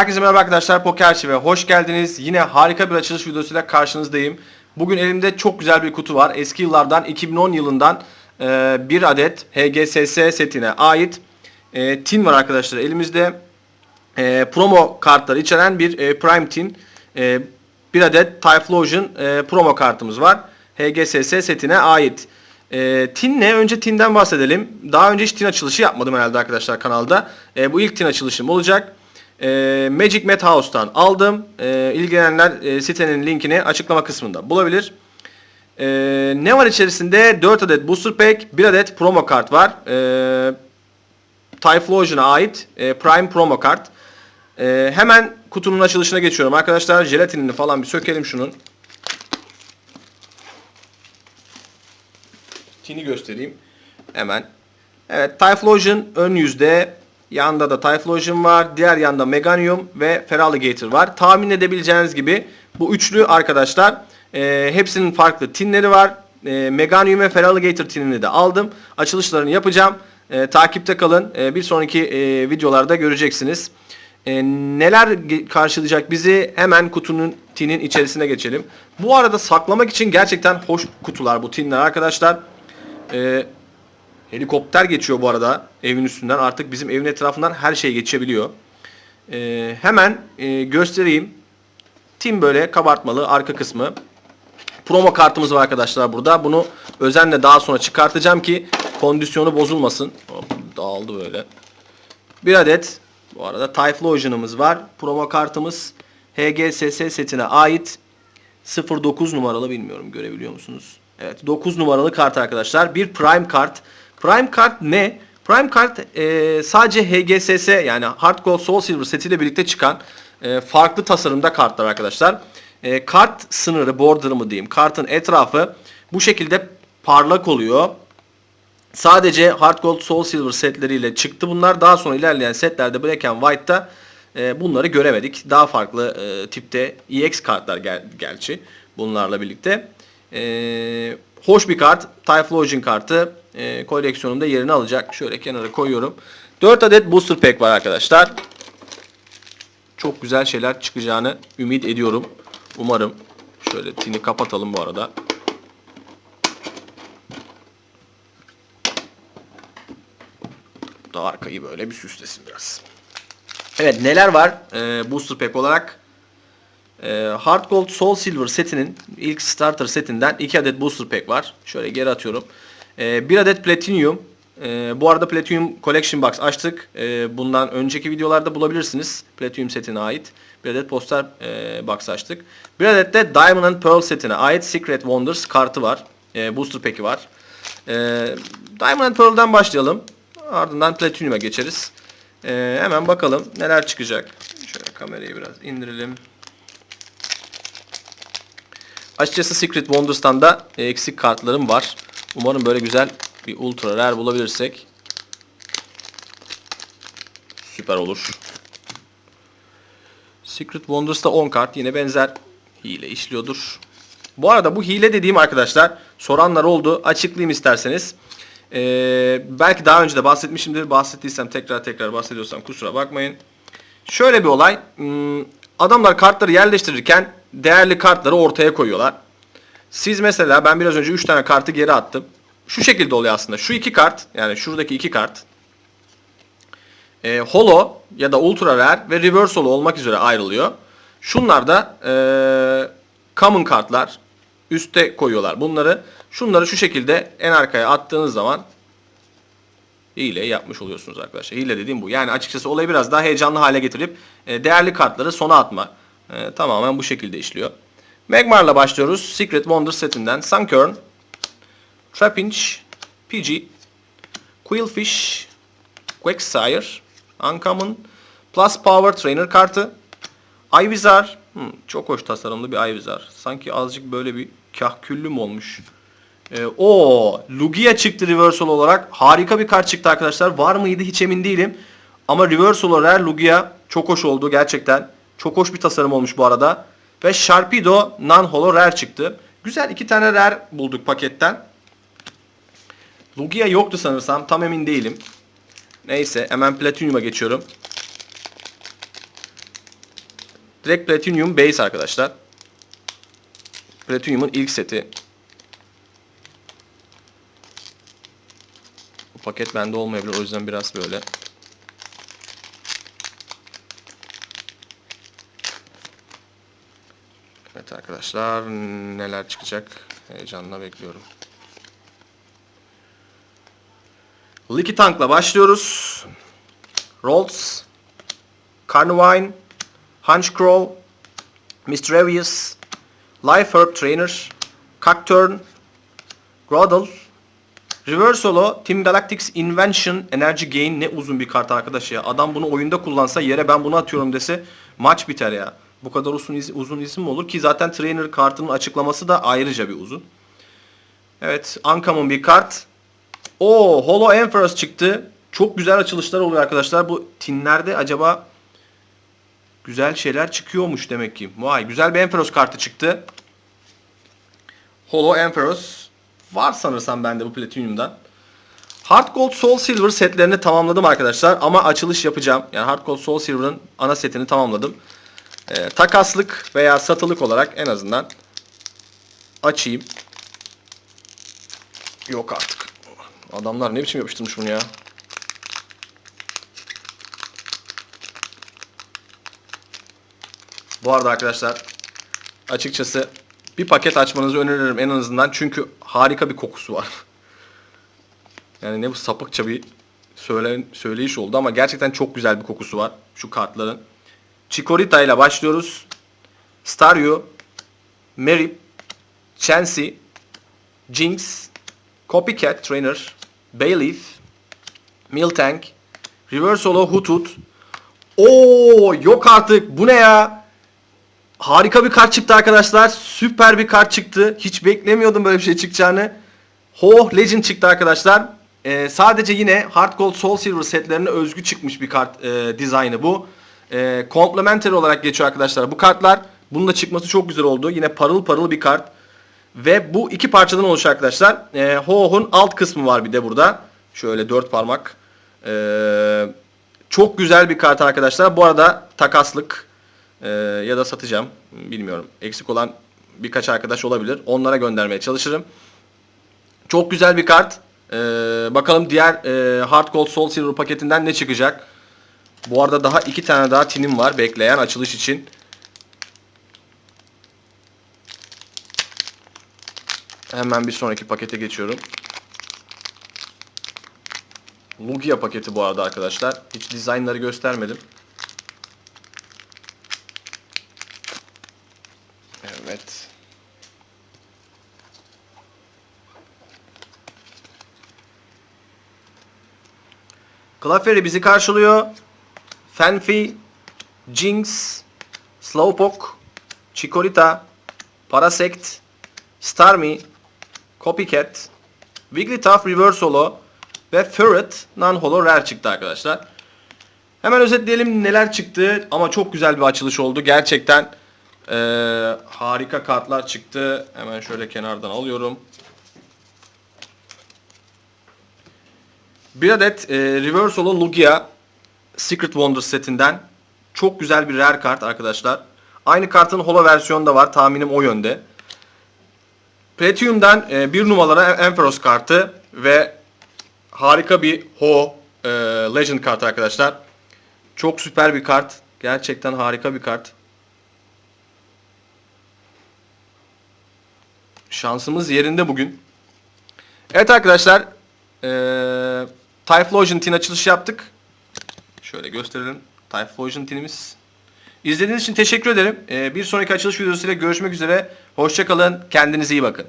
Herkese merhaba arkadaşlar Poker ve hoş geldiniz. Yine harika bir açılış videosuyla karşınızdayım. Bugün elimde çok güzel bir kutu var. Eski yıllardan 2010 yılından e, bir adet HGSS setine ait e, tin var arkadaşlar. Elimizde e, promo kartları içeren bir e, Prime tin. E, bir adet Typhlosion e, promo kartımız var. HGSS setine ait. E, tin ne? Önce tinden bahsedelim. Daha önce hiç tin açılışı yapmadım herhalde arkadaşlar kanalda. E, bu ilk tin açılışım olacak. E, Magic Madhouse'tan aldım. E, ilgilenenler e, sitenin linkini açıklama kısmında bulabilir. E, ne var içerisinde? 4 adet booster pack, 1 adet promo kart var. E, Typhlosion'a ait e, Prime promo kart. E, hemen kutunun açılışına geçiyorum arkadaşlar. Jelatinini falan bir sökelim şunun. Tini göstereyim. Hemen. Evet Typhlosion ön yüzde. Yanda da Typhlosion var. Diğer yanda Meganium ve Feraligator var. Tahmin edebileceğiniz gibi bu üçlü arkadaşlar e, hepsinin farklı tinleri var. E, Meganium ve Feraligator tinini de aldım. Açılışlarını yapacağım. E, takipte kalın. E, bir sonraki e, videolarda göreceksiniz. E, neler karşılayacak bizi hemen kutunun tinin içerisine geçelim. Bu arada saklamak için gerçekten hoş kutular bu tinler arkadaşlar. E, helikopter geçiyor bu arada evin üstünden. Artık bizim evin etrafından her şey geçebiliyor. E, hemen e, göstereyim. Tin böyle kabartmalı arka kısmı. Promo kartımız var arkadaşlar burada. Bunu özenle daha sonra çıkartacağım ki kondisyonu bozulmasın. Hop, dağıldı böyle. Bir adet bu arada Typhlosion'ımız var. Promo kartımız HGSS setine ait 09 numaralı bilmiyorum görebiliyor musunuz? Evet 9 numaralı kart arkadaşlar. Bir Prime kart. Prime kart ne? Prime kart e, sadece HGSS yani Hard Gold Soul Silver setiyle birlikte çıkan e, farklı tasarımda kartlar arkadaşlar. E, kart sınırı, border'ı mı diyeyim, kartın etrafı bu şekilde parlak oluyor. Sadece Hard Gold Soul Silver setleriyle çıktı bunlar. Daha sonra ilerleyen setlerde Black and White'ta e, bunları göremedik. Daha farklı e, tipte EX kartlar gel gerçi bunlarla birlikte. E, hoş bir kart. Typhlosion kartı e, koleksiyonumda yerini alacak. Şöyle kenara koyuyorum. 4 adet booster pack var arkadaşlar. Çok güzel şeyler çıkacağını ümit ediyorum. Umarım. Şöyle tini kapatalım bu arada. da arkayı böyle bir süslesin biraz. Evet neler var ee, booster pack olarak? Ee, Hard Gold Soul Silver setinin ilk starter setinden 2 adet booster pack var. Şöyle geri atıyorum. 1 adet Platinum. Ee, bu arada Platinum Collection Box açtık. Ee, bundan önceki videolarda bulabilirsiniz. Platinum setine ait. Bir adet poster e, box açtık. Bir adet de Diamond and Pearl setine ait Secret Wonders kartı var. Ee, booster pack'i var. Ee, Diamond and Pearl'dan başlayalım. Ardından Platinum'a geçeriz. Ee, hemen bakalım neler çıkacak. Şöyle kamerayı biraz indirelim. Açıkçası Secret Wonders'tan da e, eksik kartlarım var. Umarım böyle güzel bir ultra rare bulabilirsek süper olur. Secret Wonders'ta 10 kart yine benzer hile işliyordur. Bu arada bu hile dediğim arkadaşlar soranlar oldu. Açıklayayım isterseniz. Ee, belki daha önce de bahsetmişimdir. Bahsettiysem tekrar tekrar bahsediyorsam kusura bakmayın. Şöyle bir olay. Hmm, Adamlar kartları yerleştirirken değerli kartları ortaya koyuyorlar. Siz mesela ben biraz önce 3 tane kartı geri attım. Şu şekilde oluyor aslında. Şu iki kart yani şuradaki iki kart e, holo ya da ultra rare ve reverse holo olmak üzere ayrılıyor. Şunlar da e, common kartlar üste koyuyorlar bunları. Şunları şu şekilde en arkaya attığınız zaman hile yapmış oluyorsunuz arkadaşlar. Hile dediğim bu. Yani açıkçası olayı biraz daha heyecanlı hale getirip e, değerli kartları sona atma. E, tamamen bu şekilde işliyor. Magmar'la başlıyoruz. Secret Wonder setinden Sunkern, Trapinch, PG, Quillfish, Quagsire, Uncommon, Plus Power Trainer kartı, Ivizar, hmm, çok hoş tasarımlı bir Ivizar. Sanki azıcık böyle bir kahküllüm olmuş. Ee, o Lugia çıktı reversal olarak. Harika bir kart çıktı arkadaşlar. Var mıydı hiç emin değilim. Ama reversal rare Lugia çok hoş oldu gerçekten. Çok hoş bir tasarım olmuş bu arada. Ve Sharpedo non-holo rare çıktı. Güzel iki tane rare bulduk paketten. Lugia yoktu sanırsam. Tam emin değilim. Neyse hemen Platinum'a geçiyorum. Direkt Platinum Base arkadaşlar. Platinum'un ilk seti. Bu paket bende olmayabilir o yüzden biraz böyle. Evet arkadaşlar neler çıkacak heyecanla bekliyorum. Licky Tank'la başlıyoruz. Rolls, Carnivine, Hunchcrow, Mischievous, Life Herb Trainer, Cacturn, Groddle, Reverse Holo, Team Galactics Invention, Energy Gain ne uzun bir kart arkadaş ya. Adam bunu oyunda kullansa yere ben bunu atıyorum dese maç biter ya. Bu kadar uzun, iz- uzun isim mi olur ki zaten Trainer kartının açıklaması da ayrıca bir uzun. Evet, Uncommon bir kart. O Holo Emperors çıktı. Çok güzel açılışlar oluyor arkadaşlar. Bu tinlerde acaba güzel şeyler çıkıyormuş demek ki. Vay güzel bir Emperors kartı çıktı. Holo Emperors var sanırsam bende bu Platinum'dan. Hard Gold Soul Silver setlerini tamamladım arkadaşlar ama açılış yapacağım. Yani Hard Gold Soul Silver'ın ana setini tamamladım. Ee, takaslık veya satılık olarak en azından açayım. Yok artık. Adamlar ne biçim yapıştırmış bunu ya. Bu arada arkadaşlar açıkçası bir paket açmanızı öneririm en azından çünkü harika bir kokusu var. Yani ne bu sapıkça bir söyle, söyleyiş oldu ama gerçekten çok güzel bir kokusu var şu kartların. Chikorita ile başlıyoruz. Staryu, Merip, Chansey, Jinx, Copycat Trainer, Bayleaf, Miltank, Reverse Holo Hutut. Oo yok artık bu ne ya? Harika bir kart çıktı arkadaşlar. Süper bir kart çıktı. Hiç beklemiyordum böyle bir şey çıkacağını. Ho Legend çıktı arkadaşlar. Ee, sadece yine Hard Gold Soul Silver setlerine özgü çıkmış bir kart e, dizaynı bu. E, complementary olarak geçiyor arkadaşlar bu kartlar. Bunun da çıkması çok güzel oldu. Yine parıl parıl bir kart. Ve bu iki parçadan oluşuyor arkadaşlar. E, Ho-Ho'nun alt kısmı var bir de burada. Şöyle dört parmak. E, çok güzel bir kart arkadaşlar. Bu arada takaslık e, ya da satacağım. Bilmiyorum. Eksik olan birkaç arkadaş olabilir. Onlara göndermeye çalışırım. Çok güzel bir kart. Ee, bakalım diğer e, Hard Gold Soul Silver paketinden ne çıkacak. Bu arada daha iki tane daha tinim var bekleyen açılış için. Hemen bir sonraki pakete geçiyorum. Lugia paketi bu arada arkadaşlar. Hiç dizaynları göstermedim. Evet. Clefairy bizi karşılıyor. Fanfi, Jinx, Slowpoke, Chikorita, Parasect, Starmie, Copycat, Wigglytuff Reverse Holo ve Ferret Non-Holo Rare çıktı arkadaşlar. Hemen özetleyelim neler çıktı ama çok güzel bir açılış oldu. Gerçekten eee, harika kartlar çıktı. Hemen şöyle kenardan alıyorum. Bir adet e, Reverse Holo Lugia Secret Wonders setinden çok güzel bir rare kart arkadaşlar. Aynı kartın holo versiyonu da var. Tahminim o yönde. Platinum'dan e, bir numaralı Emperos kartı ve harika bir Ho e, Legend kartı arkadaşlar. Çok süper bir kart. Gerçekten harika bir kart. Şansımız yerinde bugün. Evet arkadaşlar. Eee Typhlosion tin açılışı yaptık. Şöyle gösterelim. Typhlosion tinimiz. İzlediğiniz için teşekkür ederim. Ee, bir sonraki açılış videosuyla görüşmek üzere. Hoşçakalın. Kendinize iyi bakın.